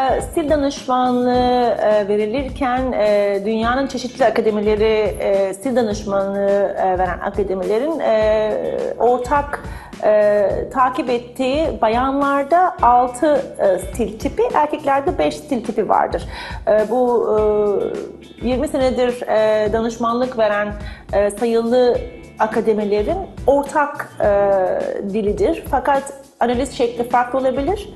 E, Stil danışmanlığı e, verilirken e, dünyanın çeşitli akademileri e, stil danışmanlığı e, veren akademilerin e, ortak e, takip ettiği bayanlarda 6 stil tipi, erkeklerde 5 stil tipi vardır. E, bu e, 20 senedir e, danışmanlık veren e, sayılı akademilerin ortak e, dilidir. Fakat analiz şekli farklı olabilir.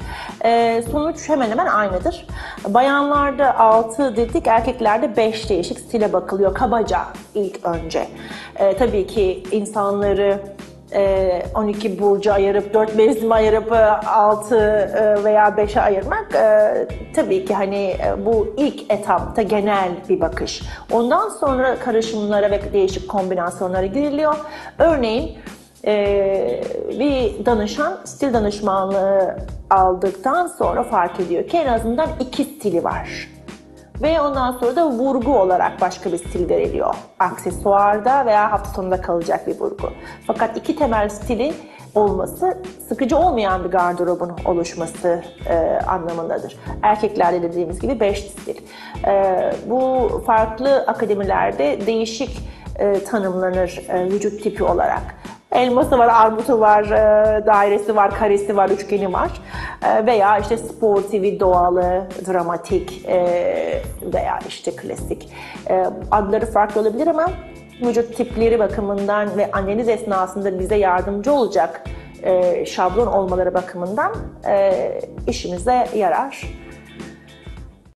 E, sonuç hemen hemen aynıdır. Bayanlarda 6 dedik, erkeklerde 5 değişik stile bakılıyor kabaca ilk önce. E, tabii ki insanları 12 burcu ayırıp, 4 mevsimi ayırıp 6 veya 5'e ayırmak e, tabii ki hani e, bu ilk etapta genel bir bakış. Ondan sonra karışımlara ve değişik kombinasyonlara giriliyor. Örneğin e, bir danışan stil danışmanlığı aldıktan sonra fark ediyor ki en azından iki stili var. Ve ondan sonra da vurgu olarak başka bir stil veriliyor. Aksesuarda veya hafta sonunda kalacak bir vurgu. Fakat iki temel stili olması sıkıcı olmayan bir gardırobun oluşması e, anlamındadır. Erkeklerde dediğimiz gibi 5 stil. E, bu farklı akademilerde değişik e, tanımlanır e, vücut tipi olarak. Elması var, armutu var, e, dairesi var, karesi var, üçgeni var. E, Veya işte sportivi, doğalı, dramatik e, veya işte klasik. E, Adları farklı olabilir ama vücut tipleri bakımından ve analiz esnasında bize yardımcı olacak e, şablon olmaları bakımından e, işimize yarar.